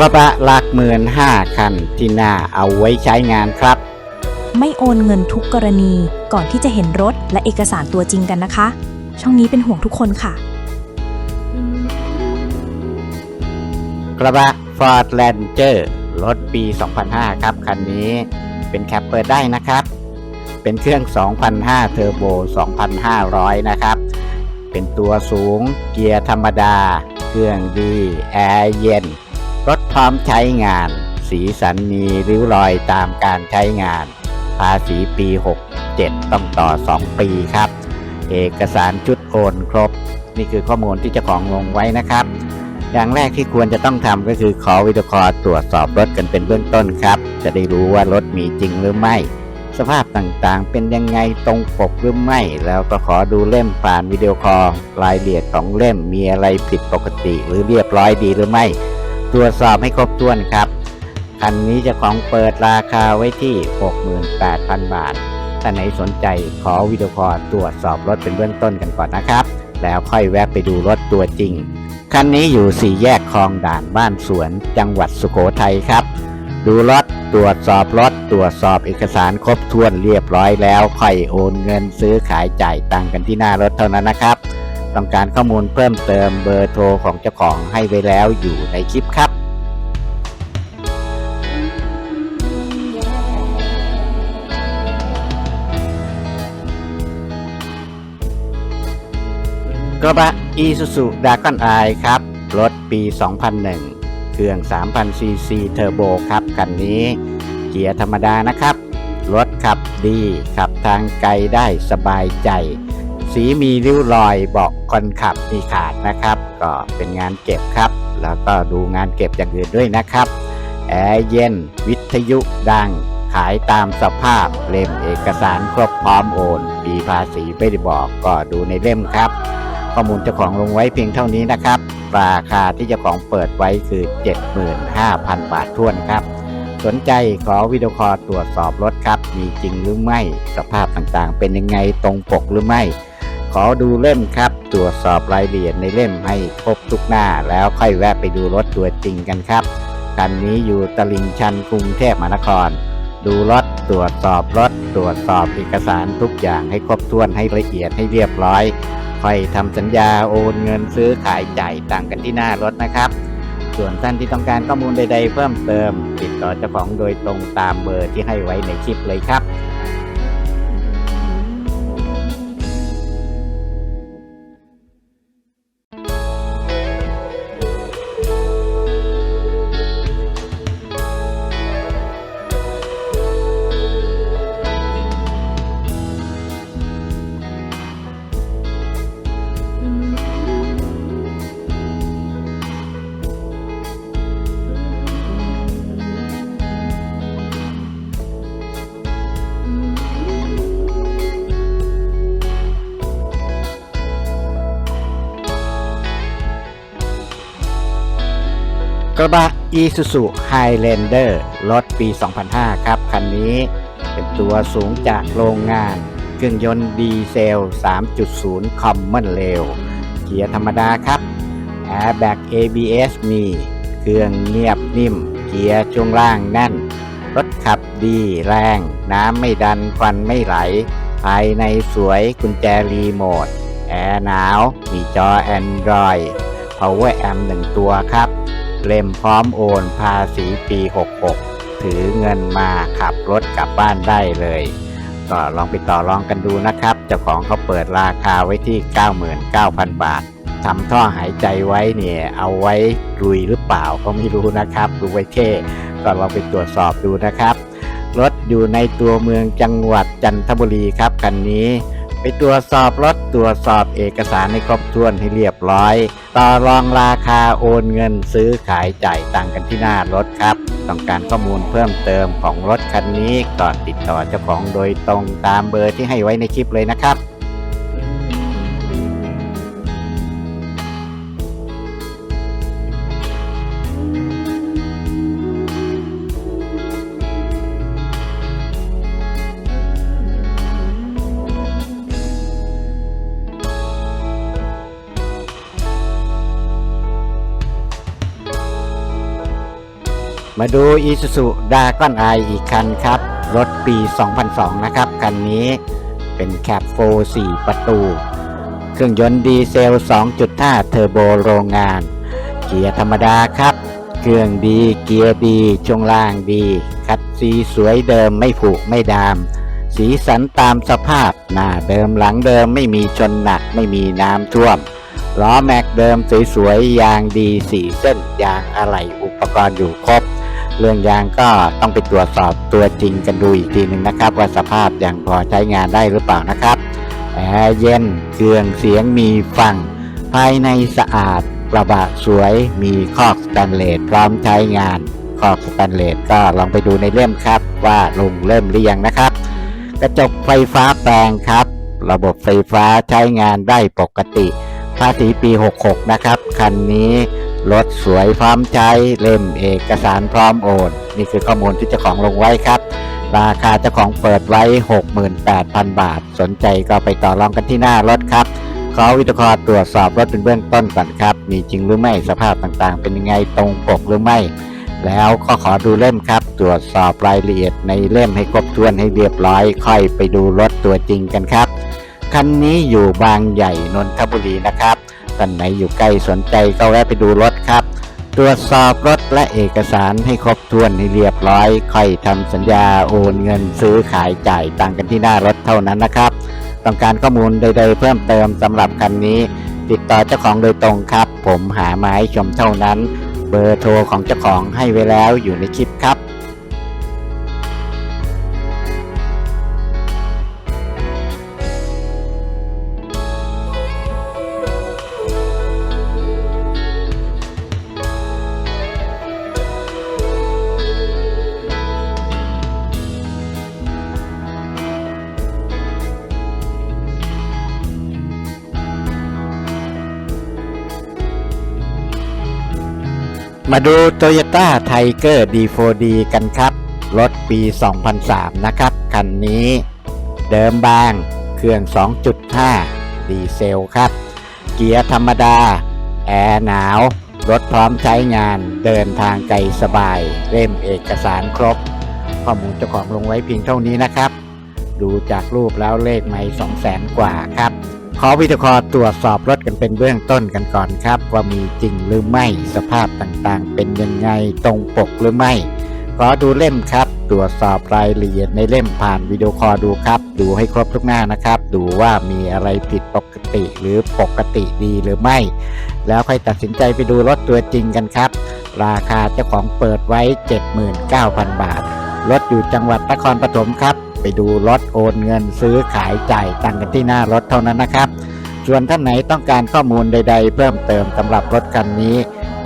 กระบะหลักหมื่นห้าคันที่น่าเอาไว้ใช้งานครับ ไม่โอนเงินทุกกรณีก่อนที่จะเห็นรถและเอกสารตัวจริงกันนะคะ ช่องนี้เป็นห่วงทุกคนค่ะ กระบะ Ford Ranger รถปี 2005 ครับ คันนี้เป็นแคปเปิดได้นะครับ เป็นเครื่อง 2005 เทอร์โบ 2,500 นะครับ เป็นตัวสูงเกียร์ธรรมดา เครื่องดี แอร์เย็น รถพร้อมใช้งาน สีสันมีริ้วรอยตามการใช้งาน ภาษีปี 67 ต้องต่อ 2 ปีครับ เอกสารชุดโอนครบ นี่คือข้อมูลที่เจ้าของลงไว้นะครับ อย่างแรกที่ควรจะต้องทำก็คือขอวิดีโอคอลตรวจสอบรถกันเป็นเบื้องต้นครับ จะได้รู้ว่ารถมีจริงหรือไม่ สภาพต่างๆ เป็นยังไงตรงปกหรือไม่ แล้วก็ขอดูเล่มผ่านวิดีโอคอลรายละเอียดของเล่มมีอะไรผิดปกติ หรือเรียบร้อยดีหรือไม่ ตรวจสอบให้ครบถ้วนครับ คันนี้จะของเปิดราคาไว้ที่ 68,000 บาท ถ้าไหนสนใจขอวิดีโอคอลตรวจสอบรถเป็นเบื้องต้นกันก่อนนะครับ แล้วค่อยแวะไปดูรถตัวจริง คันนี้อยู่สี่แยกคลองด่านบ้านสวน จังหวัดสุโขทัยครับ ดูรถตรวจสอบรถตรวจสอบเอกสารครบถ้วนเรียบร้อยแล้วค่อยโอนเงินซื้อขายจ่ายตังกันที่หน้ารถเท่านั้นนะครับ ต้องการข้อมูลเพิ่มเติมเบอร์โทรของเจ้าของให้ไว้แล้วอยู่ในคลิปครับกระบะ Isuzu d r a g o n i ครับ รถปี 2001 เครื่อง 3,000ซีซีเทอร์โบครับ คันนี้เกียร์ธรรมดานะครับ รถขับดี ขับทางไกลได้สบายใจ สีมีริ้วรอยเบอกคนขับมีขาดนะครับ ก็เป็นงานเก็บครับ แล้วก็ดูงานเก็บอย่างอื่นด้วยนะครับแอร์เย็น วิทยุดัง ขายตามสภาพเล่มเอกสารครบพร้อมโอนปีภาษีไม่ได้บอกก็ดูในเล่มครับ ข้อมูลเจ้าของลงไว้เพียงเท่านี้นะครับ ราคาที่เจ้าของเปิดไว้คือ 75,000 บาททวนครับสนใจขอวิดีโอคอลตรวจสอบรถครับ มีจริงหรือไม่ สภาพต่างๆ เป็นยังไงตรงปกหรือไม่ ขอดูเล่มครับ ตรวจสอบรายละเอียดในเล่มให้ครบทุกหน้า แล้วค่อยแวะไปดูรถตัวจริงกันครับ คันนี้อยู่ตลิ่งชันกรุงเทพมหานคร ดูรถตรวจสอบรถตรวจสอบเอกสารทุกอย่างให้ครบถ้วนให้ละเอียดให้เรียบร้อย ค่อยทำสัญญาโอนเงินซื้อขายจ่ายต่างกันที่หน้ารถนะครับส่วนท่านที่ต้องการข้อมูลใด ๆ เพิ่มเติม ติดต่อเจ้าของโดยตรงตามเบอร์ที่ให้ไว้ในคลิปเลยครับ ระบะ Isuzu Highlander รถปี 2005 ครับ คันนี้เป็นตัวสูงจากโรงงาน เครื่องยนต์ดีเซล 3.0 Common Rail เกียร์ธรรมดาครับ Airbag ABS มี เครื่องเงียบนิ่ม เกียร์ช่วงล่างแน่น รถขับดีแรง น้ำไม่ดันควันไม่ไหล ภายในสวยกุญแจรีโมท แอร์หนาว มีจอ Android Power Amp 1 ตัวครับ เล่มพร้อมโอนภาษีปี 66 ถือเงินมาขับรถกลับบ้านได้เลย ก็ลองไปต่อรองกันดูนะครับ เจ้าของเขาเปิดราคาไว้ที่ 99,000 บาททำท่อหายใจไว้เนี่ย เอาไว้รุยหรือเปล่าก็ไม่รู้นะครับดูไว้เท่ก็ลองไปตรวจสอบดูนะครับ รถอยู่ในตัวเมืองจังหวัดจันทบุรีครับคันนี้ ไปตรวจสอบรถตรวจสอบเอกสารให้ครบถ้วนให้เรียบร้อย ต่อรองราคาโอนเงินซื้อขายจ่ายตังกันที่หน้ารถครับ ต้องการข้อมูลเพิ่มเติมของรถคันนี้ก็ติดต่อเจ้าของโดยตรงตามเบอร์ที่ให้ไว้ในคลิปเลยนะครับ มาดู Isuzu d a g o n i อีกคันครับ รถปี 2002 นะครับ คันนี้เป็นแคปโฟ4ประตู เครื่องยนต์ดีเซล 2.5 เทอร์โบโรงงาน เกียร์ธรรมดาครับ เครื่องดี เกียร์ดี ช่วงล่างดี คัดสีสวยเดิมไม่ผุไม่ดาม สีสันตามสภาพ หน้าเดิมหลังเดิมไม่มีชนหนักไม่มีน้ำท่วมล้อแม็กเดิมสวยๆยางดีสีเส้นยางอะไหล่อุปกรณ์อยู่ครบ เรื่องยางก็ต้องไปตรวจสอบตัวจริงกันดูอีกทีหนึ่งนะครับ ว่าสภาพยังพอใช้งานได้หรือเปล่านะครับแอร์เย็นเครื่องเสียงมีฟัง ภายในสะอาดกระบะสวยมีคอกสแตนเลสพร้อมใช้งานคอกสแตนเลสก็ลองไปดูในเล่มครับ ว่าลงเริ่มหรือยังนะครับ กระจกไฟฟ้าแปลงครับ ระบบไฟฟ้าใช้งานได้ปกติภาษีปี 66 นะครับ คันนี้ รถสวยพร้อมใช้เล่มเอกสารพร้อมโอนนี่คือข้อมูลที่เจ้าของลงไว้ครับ ราคาเจ้าของเปิดไว้ 68,000 บาท สนใจก็ไปต่อรองกันที่หน้ารถครับขอวิทยาตรวจสอบรถเป็นเบื้องต้นก่อนครับ มีจริงหรือไม่สภาพต่างๆ เป็นยังไงตรงปกหรือไม่ แล้วก็ขอดูเล่มครับ ตรวจสอบรายละเอียดในเล่มให้ครบถ้วนให้เรียบร้อย ค่อยไปดูรถตัวจริงกันครับคันนี้อยู่บางใหญ่นนทบุรีนะครับท่านไหนอยู่ใกล้สนใจก็แวะไปดูรถ ครับ ตรวจสอบรถและเอกสารให้ครบถ้วนให้เรียบร้อยค่อยทำสัญญาโอนเงินซื้อขายจ่ายตังกันที่หน้ารถเท่านั้นนะครับ ต้องการข้อมูลใดๆ เพิ่มเติมสำหรับคันนี้ ติดต่อเจ้าของโดยตรงครับ ผมหามาให้ชมเท่านั้น เบอร์โทรของเจ้าของให้ไว้แล้วอยู่ในคลิปครับ มาดู Toyota Tiger D4D กันครับ รถปี 2003 นะครับ คันนี้เดิมบาง เครื่อง 2.5 ดีเซลครับ เกียร์ธรรมดา แอร์หนาว รถพร้อมใช้งานเดินทางไกลสบาย เล่มเอกสารครบ ข้อมูลเจ้าของลงไว้เพียงเท่านี้นะครับ ดูจากรูปแล้วเลขไม่2 0 0 0 0 0 กว่าครับ ขอวิทยาตรวจสอบรถกันเป็นเบื้องต้นกันก่อนครับ ว่ามีจริงหรือไม่สภาพต่างๆ เป็นยังไงตรงปกหรือไม่ ขอดูเล่มครับ ตรวจสอบรายละเอียดในเล่มผ่านวิดีโอคอลดูครับ ดูให้ครบทุกหน้านะครับ ดูว่ามีอะไรผิดปกติหรือปกติดีหรือไม่ แล้วค่อยตัดสินใจไปดูรถตัวจริงกันครับ ราคาเจ้าของเปิดไว้ 79,000 บาทรถอยู่จังหวัดนครปฐมครับ ไปดูรถโอนเงินซื้อขายจ่ายตังกันที่หน้ารถเท่านั้นนะครับ ส่วนท่านไหนต้องการข้อมูลใด ๆ เพิ่มเติมสำหรับรถคันนี้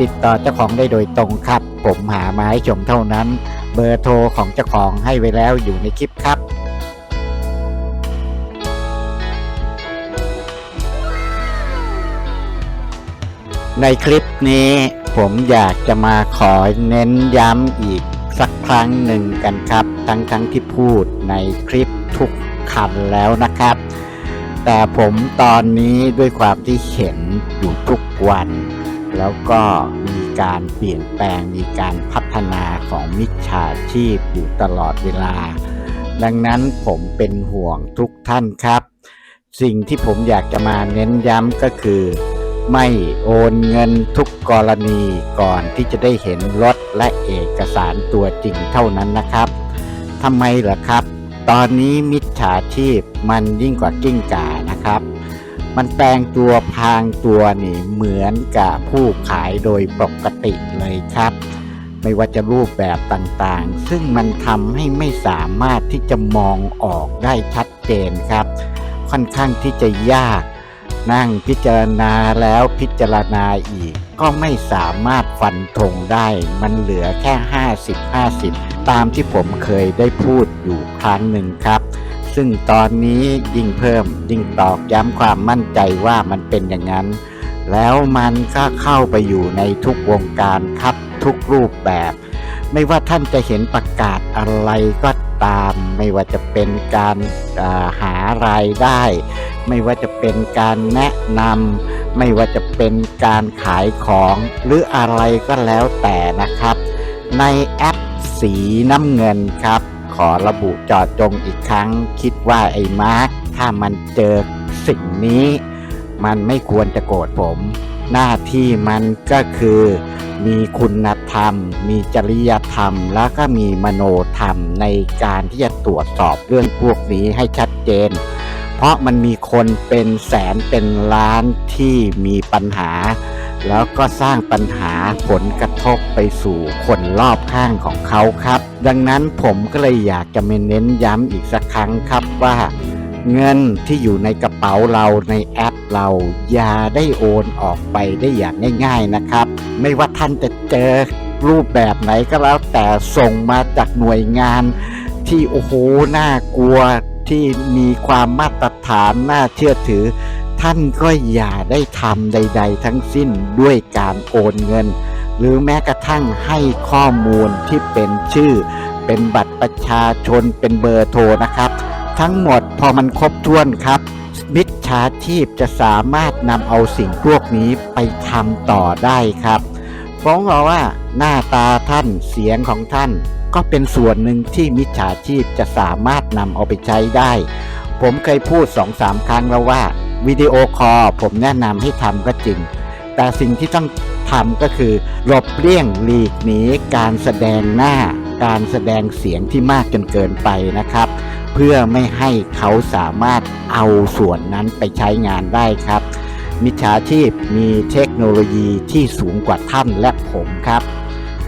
ติดต่อเจ้าของได้โดยตรงครับ ผมหามาให้ชมเท่านั้น เบอร์โทรของเจ้าของให้ไว้แล้วอยู่ในคลิปครับในคลิปนี้ผมอยากจะมาขอเน้นย้ำอีก สักครั้งหนึ่งกันครับทั้งทั้งที่พูดในคลิปทุกคันแล้วนะครับ แต่ผมตอนนี้ด้วยความที่เห็นอยู่ทุกวัน แล้วก็มีการเปลี่ยนแปลงมีการพัฒนาของมิจฉาชีพอยู่ตลอดเวลา ดังนั้นผมเป็นห่วงทุกท่านครับ สิ่งที่ผมอยากจะมาเน้นย้ำก็คือ ไม่โอนเงินทุกกรณีก่อนที่จะได้เห็นรถและเอกสารตัวจริงเท่านั้นนะครับทำไมเหรอครับ ตอนนี้มิจฉาชีพมันยิ่งกว่ากิ้งก่านะครับ มันแปลงตัวพางตัวนี่เหมือนกับผู้ขายโดยปกติเลยครับ ไม่ว่าจะรูปแบบต่างๆ ซึ่งมันทำให้ไม่สามารถที่จะมองออกได้ชัดเจนครับ ค่อนข้างที่จะยาก นั่งพิจารณาแล้วพิจารณาอีก ก็ไม่สามารถฟันธงได้ มันเหลือแค่ 50 50 ตามที่ผมเคยได้พูดอยู่ครั้งหนึ่งครับ ซึ่งตอนนี้ยิ่งเพิ่มยิ่งตอกย้ำความมั่นใจว่ามันเป็นอย่างนั้น แล้วมันก็เข้าไปอยู่ในทุกวงการครับทุกรูปแบบ ไม่ว่าท่านจะเห็นประกาศอะไรก็ ตาม ไม่ว่าจะเป็นการาหารายได้ ไม่ว่าจะเป็นการแนะนำไม่ว่าจะเป็นการขายของหรืออะไรก็แล้วแต่นะครับ ในแอปสีน้ำเงินครับ ขอระบุจอดจงอีกครั้ง คิดว่าไอ้มาร์คถ้ามันเจอสิ่งนี้ มันไม่ควรจะโกรธผม หน้าที่มันก็คือ มีคุณธรรม มีจริยธรรม แล้วก็มีมโนธรรมในการที่จะตรวจสอบเรื่องพวกนี้ให้ชัดเจน เพราะมันมีคนเป็นแสนเป็นล้านที่มีปัญหา แล้วก็สร้างปัญหาผลกระทบไปสู่คนรอบข้างของเขาครับ ดังนั้นผมก็เลยอยากจะมาเน้นย้ำอีกสักครั้งครับว่า เงินที่อยู่ในกระเป๋าเราในแอปเราอย่าได้โอนออกไปได้อย่างง่าย ๆนะครับ ไม่ว่าท่านจะเจอรูปแบบไหนก็แล้วแต่ส่งมาจากหน่วยงาน ที่โอ้โหน่ากลัวที่มีความมาตรฐานน่าเชื่อถือ ท่านก็อย่าได้ทำใด ๆ ทั้งสิ้นด้วยการโอนเงิน หรือแม้กระทั่งให้ข้อมูลที่เป็นชื่อ เป็นบัตรประชาชนเป็นเบอร์โทรนะครับ ทั้งหมดพอมันครบถ้วนครับ มิจฉาชีพจะสามารถนำเอาสิ่งพวกนี้ไปทำต่อได้ครับฟ้องเราว่าหน้าตาท่านเสียงของท่าน ก็เป็นส่วนหนึ่งที่มิจฉาชีพจะสามารถนำเอาไปใช้ได้ ผมเคยพูดสองสามครั้งแล้วว่าวิดีโอคอลผมแนะนำให้ทำก็จริง แต่สิ่งที่ต้องทำก็คือหลบเลี่ยงหลีกหนีการแสดงหน้า การแสดงเสียงที่มากจนเกินไปนะครับ เพื่อไม่ให้เขาสามารถเอาส่วนนั้นไปใช้งานได้ครับ มิจฉาชีพมีเทคโนโลยีที่สูงกว่าท่านและผมครับ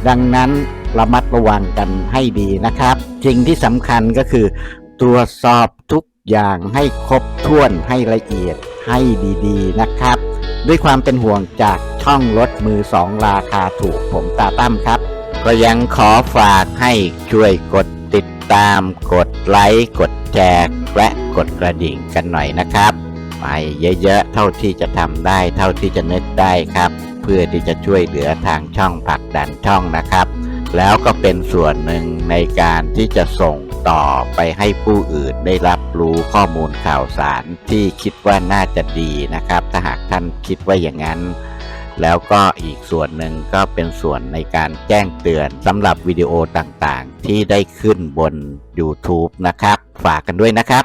ดังนั้นระมัดระวังกันให้ดีนะครับสิ่งที่สำคัญก็คือ ตรวจสอบทุกอย่างให้ครบถ้วนให้ละเอียดให้ดีๆนะครับ ด้วยความเป็นห่วงจากช่องรถมือสองราคาถูกผมตาตั้มครับ ก็ยังขอฝากให้ช่วยกดติด ตามกดไลค์กดแชร์และกดกระดิ่งกันหน่อยนะครับ ไปเยอะๆเท่าที่จะทำได้เท่าที่จะนึกได้ครับ เพื่อที่จะช่วยเหลือทางช่องผลักดันช่องนะครับ แล้วก็เป็นส่วนหนึ่งในการที่จะส่งต่อไปให้ผู้อื่นได้รับรู้ข้อมูลข่าวสารที่คิดว่าน่าจะดีนะครับ ถ้าหากท่านคิดว่าอย่างนั้น แล้วก็อีกส่วนหนึ่งก็เป็นส่วนในการแจ้งเตือนสำหรับวิดีโอต่างๆ ที่ได้ขึ้นบน YouTube นะครับ ฝากกันด้วยนะครับ